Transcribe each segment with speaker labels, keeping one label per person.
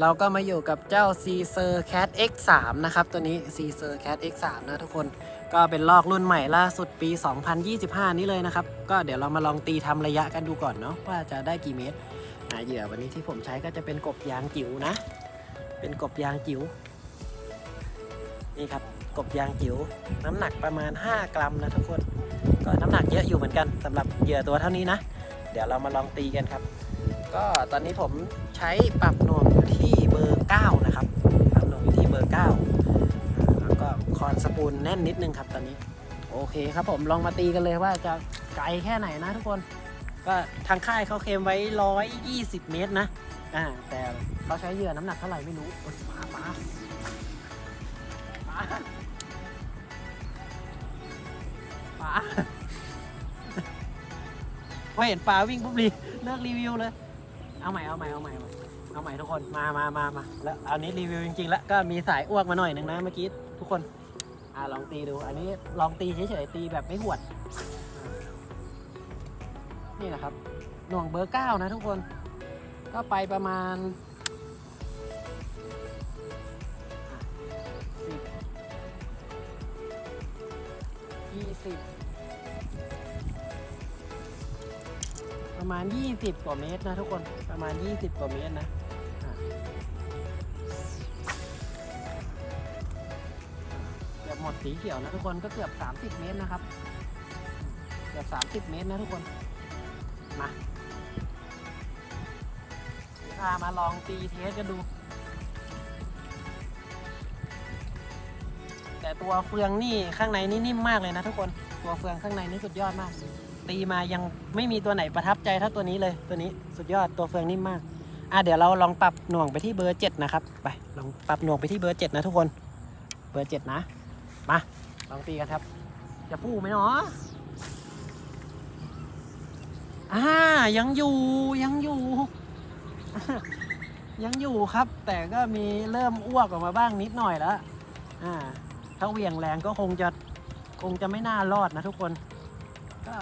Speaker 1: เราก็มาอยู่กับเจ้า c ีเซอร์แค t X3 นะครับ ตัวนี้ c ีเซอร์แค t X3 นะทุกคนก็เป็นลอกรุ่นใหม่ล่าสุดปี 2025 นี้เลยนะครับ ก็เดี๋ยวเรามาลองตีทำระยะกันดูก่อนเนาะว่าจะได้กี่เมตรอ่าเหยื่อวันนี้ที่ผมใช้ก็จะเป็นกบยางจิ๋วนะ เป็นกบยางจิ๋วนี่ครับกบยางจิ๋วน้ำหนักประมาณ 5 กรัมนะทุกคน ก็น้ำหนักเยอะอยู่เหมือนกันสำหรับเหยื่อตัวเท่านี้นะ เดี๋ยวเรามาลองตีกันครับ ก็ตอนนี้ผมใช้ปรับหน่วงอยู่ที่ อร์ 9 นะครับปรับหน่วงอยู่ที่เบอร์9อ่าแล้วก็คอนสปูลแน่นนิดนึงครับตอนนี้ โอเคครับผมลองมาตีกันเลยว่าจะไกลแค่ไหนนะทุกคน ก็ทางค่ายเขาเคลมไว้ 120 เมตรนะ อ่า แต่เขาใช้เหยื่อน้ำหนักเท่าไหร่ไม่รู้โอ๊ยปลาปลาปลาปาพอเห็นปลาวิ่งปุ๊บรีเลิกรีวิวเลย เอาใหม่ เอาใหม่ เอาใหม่ เอาใหม่ทุกคนมามามามาแล้วอันนี้รีวิวจริงๆ แล้วก็มีสายอ้วกมาหน่อยหนึ่งนะเมื่อกี้ทุกคนอ่าลองตีดู อันนี้ลองตีเฉยๆตีแบบไม่หวด นี่นะครับหน่วงเบอร์เก้านะทุกคน ก็ไปประมาณ ประมาณ 20 กว่าเมตรนะทุกคนประมาณ 20 กว่าเมตรนะอะเกือบหมดสีเขียวนะทุกคนก็เกือบ 30 เมตรนะครับ เกือบ 30 เมตรนะทุกคนมาพามาลองตีเทสกันดู แต่ตัวเฟืองนี่ข้างในนี่นิ่มมากเลยนะทุกคน ตัวเฟืองข้างในนี่สุดยอดมาก ตีมายังไม่มีตัวไหนประทับใจเท่าตัวนี้เลยตัวนี้สุดยอดตัวเฟืองนิ่มมากอะเดี๋ยวเราลองปรับหน่วงไปที่เบอร์เจ็ดนะครับไปลองปรับหน่วงไปที่เบอร์เจ็ดนะทุกคนเบอร์เจ็ดนะมาลองตีกันครับ จะฟูไหมเนาะอ่ายังอยู่ยังอยู่ยังอยู่ครับ แต่ก็มีเริ่มอ้วกออกมาบ้างนิดหน่อยแล้วอ่าถ้าเหวี่ยงแรงก็คงจะ คงจะไม่น่ารอดนะทุกคน ก็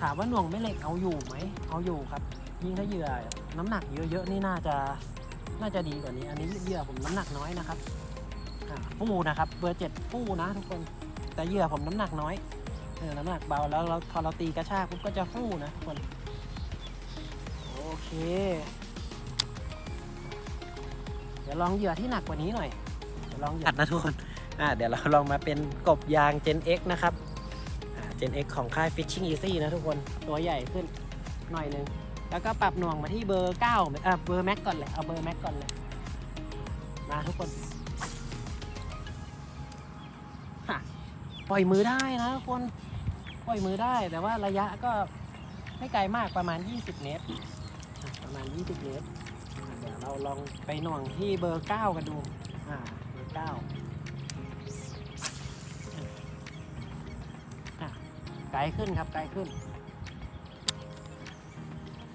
Speaker 1: ถามว่าหน่วงไม่เหล็กเอาอยู่ไหม เอาอยู่ครับ ยิ่งถ้าเหยื่อน้ำหนักเยอะๆนี่น่าจะน่าจะดีกว่านี้ อันนี้เหยื่อผมน้ำหนักน้อยนะครับฟู่นะครับ เบอร์เจ็ดฟู่นะทุกคน แต่เหยื่อผมน้ำหนักน้อยเออน้ำหนักเบาแล้วเราพอเราตีกระชากปุ๊บก็จะฟู่นะทุกคน โอเค เดี๋ยวลองเหยื่อที่หนักกว่านี้หน่อย เดี๋ยวลองเหยื่อนะทุกคน อ่าเดี๋ยวเราลองมาเป็นกบยาง Gen X นะครับ Gen X ของค่าย Fishing Easy นะทุกคนตัวใหญ่ขึ้นหน่อยนึง แล้วก็ปรับหน่วงมาที่เบอร์9อะเบอร์แม็กก่อนเลย เอาเบอร์แม็กก่อนเลยมาทุกคนปล่อยมือได้นะทุกคนปล่อยมือได้แต่ว่าระยะก็ไม่ไกลมากประมาณ 20 เมตร ประมาณ 20 เมตร เดี๋ยวเราลองไปหน่วงที่เบอร์ 9 กันดู อ่า เบอร์ 9 ไกลขึ้นครับไกลขึ้น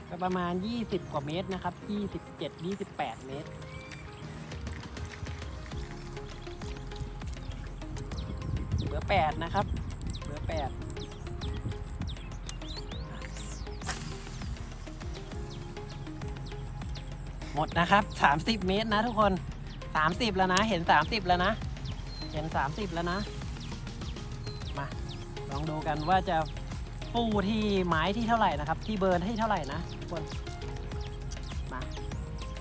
Speaker 1: ก็ประมาณ 20 กว่าเมตรนะครับ 27 28 เมตรเบอร์8นะครับเบอร์8หมดนะครับ 30 เมตรนะทุกคน 30 แล้วนะ เห็น 30 แล้วนะ เห็น 30 แล้วนะ มา ลองดูกันว่าจะฟูที่ไม้ที่เท่าไหร่นะครับ ที่เบอร์ที่เท่าไหร่นะทุกคนมา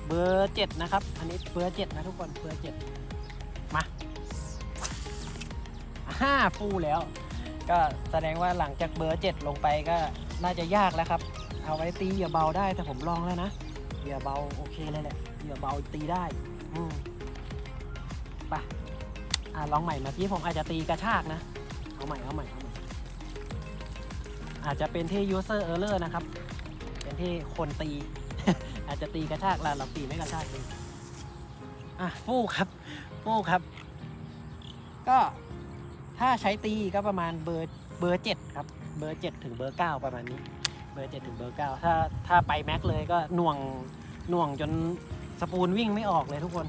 Speaker 1: เบอร์เจ็ดนะครับ อันนี้เบอร์เจ็ดนะทุกคนเบอร์เจ็ดมาห้าฟูแล้ว ก็แสดงว่าหลังจากเบอร์เจ็ดลงไปก็น่าจะยากแล้วครับ เอาไว้ตีเหยื่อเบาได้แต่ผมลองแล้วนะเหยื่อเบาโอเคเลยแหละเหยื่อเบาตีได้อืมไปอะลองใหม่เมื่อกี้ผมอาจจะตีกระชากนะ เอาใหม่เอาใหม่เอาใหม่ อาจจะเป็นที่ user error นะครับ เป็นที่คนตี อาจจะตีกระชากแล้วเราตีไม่กระชากเองอะฟูครับฟูครับ ก็ถ้าใช้ตีก็ประมาณเบอร์เบอร์เจ็ดครับ เบอร์เจ็ดถึงเบอร์เก้าประมาณนี้ เบอร์เจ็ดถึงเบอร์เก้าถ้าถ้าไปแม็กเลยก็หน่วงหน่วงจนสปูนวิ่งไม่ออกเลยทุกคน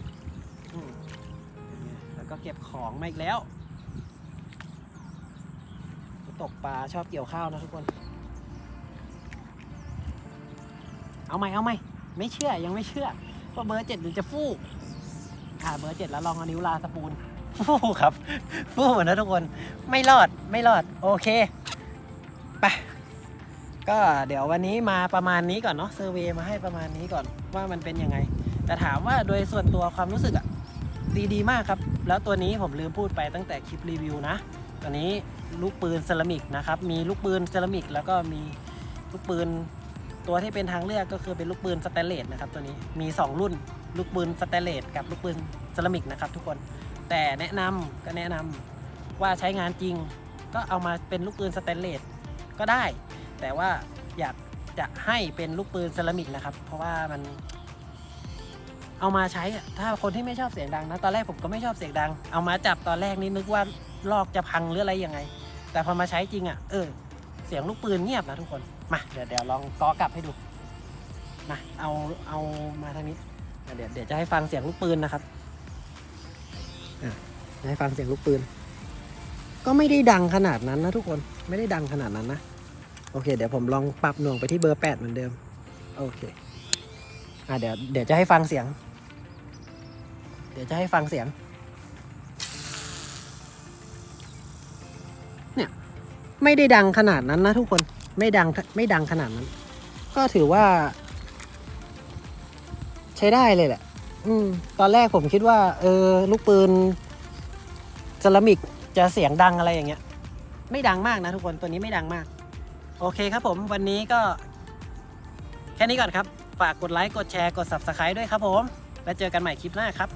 Speaker 1: แล้วก็เก็บของมาอีกแล้ว ตกปลาชอบเกี่ยวข้าวนะทุกคน เอาไหมเอาไหมไม่เชื่อยังไม่เชื่อว่าเบอร์เจ็ดมันจะฟู่อ่าเบอร์เจ็ดแล้วลองเอานิ้วลาสปูนฟู่ครับ ฟู่นะทุกคนไม่รอดไม่รอด โอเคไปก็เดี๋ยววันนี้มาประมาณนี้ก่อนเนาะเซอร์เวย์มาให้ประมาณนี้ก่อนว่ามันเป็นยังไง แต่ถามว่าโดยส่วนตัวความรู้สึกอะดีดีมากครับ แล้วตัวนี้ผมลืมพูดไปตั้งแต่คลิปรีวิวนะ ตัวนี้ลูกปืนเซรามิกนะครับ มีลูกปืนเซรามิก แล้วก็มีลูกปืนตัวที่เป็นทางเลือกก็คือเป็นลูกปืนสแตนเลสนะครับตัวนี้มี 2 รุ่นลูกปืนสแตนเลสกับลูกปืนเซรามิกนะครับทุกคนแต่แนะนำก็แนะนำว่าใช้งานจริง ก็เอามาเป็นลูกปืนสแตนเลสก็ได้ แต่ว่าอยากจะให้เป็นลูกปืนเซรามิกนะครับ เพราะว่ามันเอามาใช้ถ้าคนที่ไม่ชอบเสียงดังนะตอนแรกผมก็ไม่ชอบเสียงดัง เอามาจับตอนแรกนี่นึกว่า ลอกจะพังหรืออะไรยังไง แต่พอมาใช้จริงอะเออเสียงลูกปืนเงียบนะทุกคนมาเดี๋ยวเดี๋ยวลองกอกลับให้ดูมาเอาเอามาทางนี้เดี๋ยวเดี๋ยวจะให้ฟังเสียงลูกปืนนะครับจะให้ฟังเสียงลูกปืน ก็ไม่ได้ดังขนาดนั้นนะทุกคนไม่ได้ดังขนาดนั้นนะโอเค เดี๋ยวผมลองปรับหน่วงไปที่เบอร์แปดเหมือนเดิมโอเคอะเดี๋ยวเดี๋ยวจะให้ฟังเสียง เดี๋ยวจะให้ฟังเสียง ไม่ได้ดังขนาดนั้นนะทุกคนไม่ดังไม่ดังขนาดนั้น ก็ถือว่า ใช้ได้เลยแหละ อืม ตอนแรกผมคิดว่า เออ ลูกปืนเซรามิกจะเสียงดังอะไรอย่างเงี้ย ไม่ดังมากนะทุกคนตัวนี้ไม่ดังมาก โอเคครับผมวันนี้ก็ แค่นี้ก่อนครับ ฝากกดไลค์ กดแชร์ กด Subscribe ด้วยครับผม แล้วเจอกันใหม่คลิปหน้าครับ